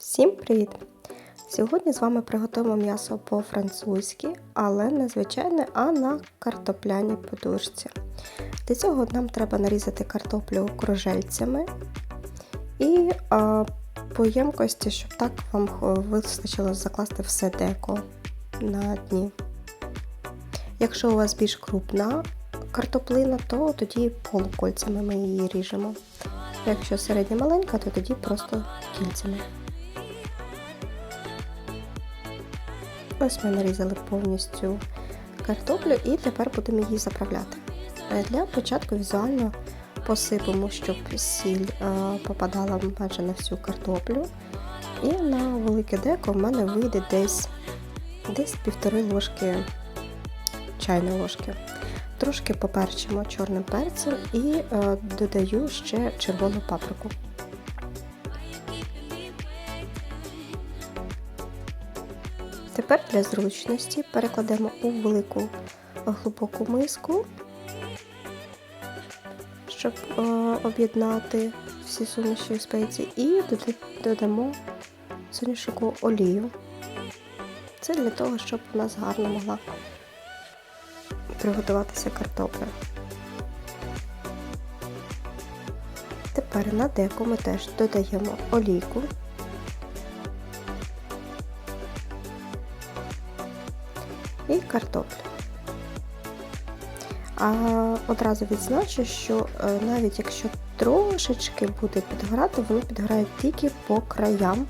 Всім привіт! Сьогодні з вами приготуємо м'ясо по-французьки, але не звичайне, а на картопляній подушці. Для цього нам треба нарізати картоплю кружельцями і а, по ємкості, щоб так вам вистачило закласти все деко на дні. Якщо у вас більш крупна картоплина, то тоді полукольцями ми її ріжемо. Якщо середня маленька, то тоді просто кільцями. Ось ми нарізали повністю картоплю і тепер будемо її заправляти. Для початку візуально посипемо, щоб сіль попадала майже на всю картоплю. І на велике деко в мене вийде десь десь півтори ложки чайної ложки. Трошки поперчимо чорним перцем і е, додаю ще червону паприку. Тепер для зручності перекладемо у велику глибоку миску, щоб е, об'єднати всі суміші спеції, і додамо соняшникову олію. Це для того, щоб у нас гарно могла приготуватися картопля. Тепер на деко ми теж додаємо олійку. І картоплю. А одразу відзначу, що е, навіть якщо трошечки буде підгорати, воно підгорає тільки по краям,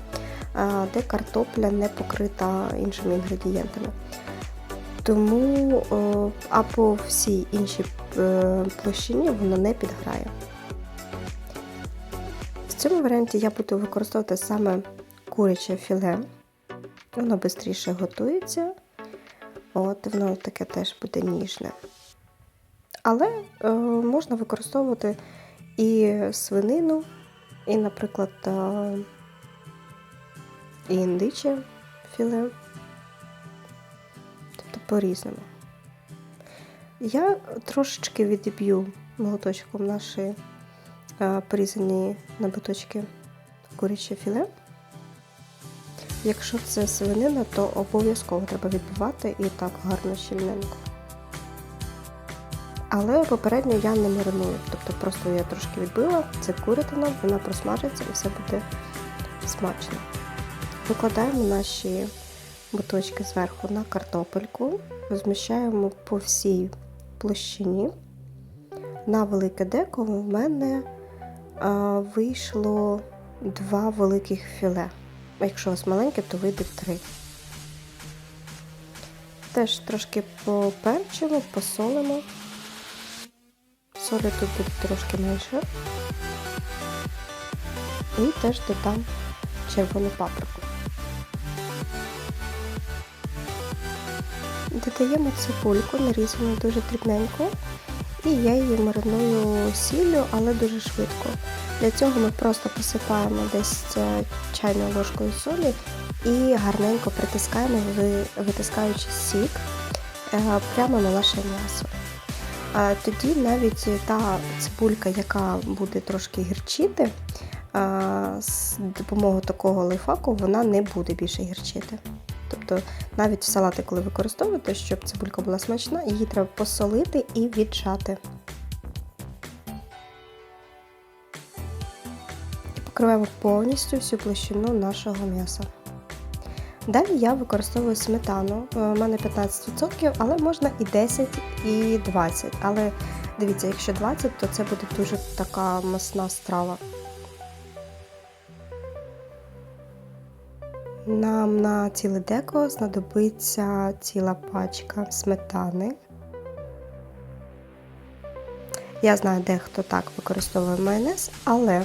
е, де картопля не покрита іншими інгредієнтами. Тому е, а по всій іншій площині воно не підграє. В цьому варіанті я буду використовувати саме куряче філе, воно швидше готується. От, Воно таке теж буде ніжне. Але е, можна використовувати і свинину, і, наприклад, е, і індиче філе. Тобто по-різному. Я трошечки відіб'ю молоточком наші е, порізані на биточки куряче філе. Якщо це свинина, то обов'язково треба відбивати і так гарно щільненько. Але попередньо я не мариную, тобто просто я трошки відбила, це курятина, вона просмажиться і все буде смачно. Викладаємо наші буточки зверху на картопельку, розміщаємо по всій площині. На велике деко в мене а, вийшло два великих філе. Якщо у вас маленьке, то вийде три. Теж трошки поперчимо, посолимо. Солі тут буде трошки менше. І теж додам червону паприку. Додаємо цибульку, нарізану дуже дрібненько, і я її мариную сіллю, але дуже швидко. Для цього ми просто посипаємо десь чайною ложкою солі і гарненько притискаємо, витискаючи сік е, прямо на наше м'ясо. Тоді навіть та цибулька, яка буде трошки гірчити, з допомогою такого лайфаку вона не буде більше гірчити. Тобто навіть в салати, коли використовуєте, щоб цибулька була смачна, її треба посолити і віджати. Покриваємо повністю всю площину нашого м'яса. Далі я використовую сметану, у мене 15%, але можна і 10, і 20. Але дивіться, якщо 20, то це буде дуже така масна страва. Нам на ціле деко знадобиться ціла пачка сметани. Я знаю, дехто так використовує майонез, але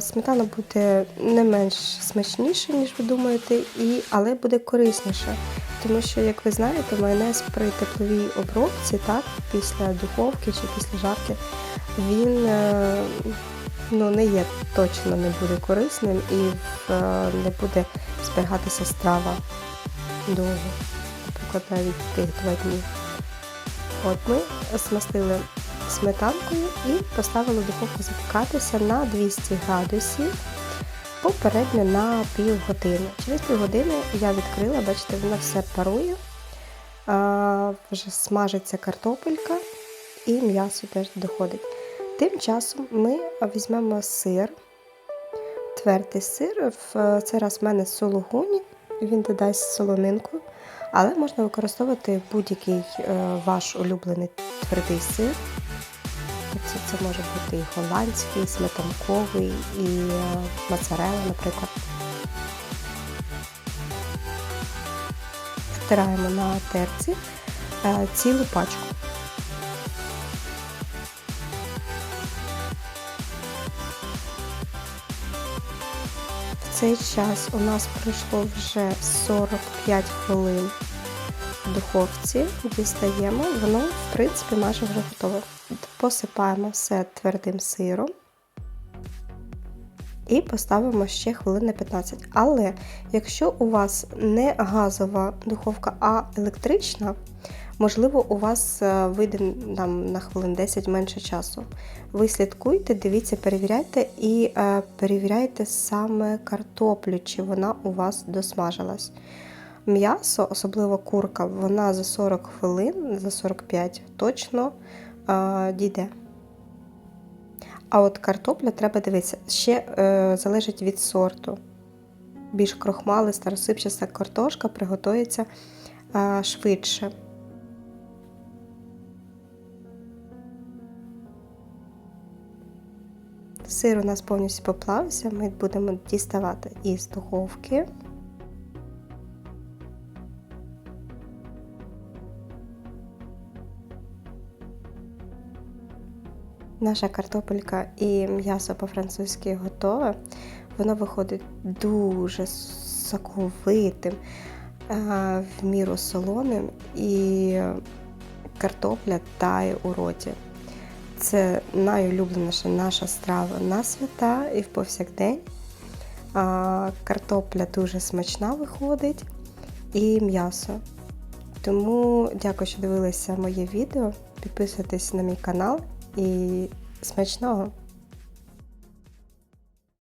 сметана буде не менш смачніша, ніж ви думаєте, і, але буде корисніша. Тому що, як ви знаєте, майонез при тепловій обробці, так, після духовки чи після жарки, він е, ну, не є точно не буде корисним і е, не буде зберігатися страва довго, наприклад, навіть тих два дні. От Ми смастили сметанкою і поставили духовку запікатися на 200 градусів попередньо на півгодини. Через півгодини я відкрила, бачите, воно все парує, а, вже смажиться картопелька і м'ясо теж доходить. Тим часом ми візьмемо сир, твердий сир. В цей раз в мене сулугуні, він додасть солонинку, але можна використовувати будь-який е, ваш улюблений твердий сир. Це, може бути і голландський, і сметанковий, і е, моцарелла, наприклад. Втираємо на терці е, цілу пачку. Цей час у нас пройшло вже 45 хвилин в духовці. Дістаємо, воно, в принципі, майже вже готове. Посипаємо все твердим сиром і поставимо ще хвилин на 15. Але якщо у вас не газова духовка, а електрична, можливо, у вас е, вийде там, на хвилин 10 менше часу. Ви слідкуйте, дивіться, перевіряйте і е, перевіряйте саме картоплю, чи вона у вас досмажилась. М'ясо, особливо курка, вона за 40 хвилин, за 45 точно е, дійде. А от картопля треба дивитися, ще е, залежить від сорту. Більш крохмалиста, розсипчаста картошка приготується е, швидше. Сир у нас повністю поплавився, ми будемо діставати із духовки. Наша картопелька і м'ясо по-французьки готове. Воно виходить дуже соковитим, в міру солоним, і картопля тає у роті. Це найулюбленіша наша страва на свята і в повсякдень. Картопля дуже смачна виходить і м'ясо. Тому дякую, що дивилися моє відео. Підписуйтесь на мій канал і смачного!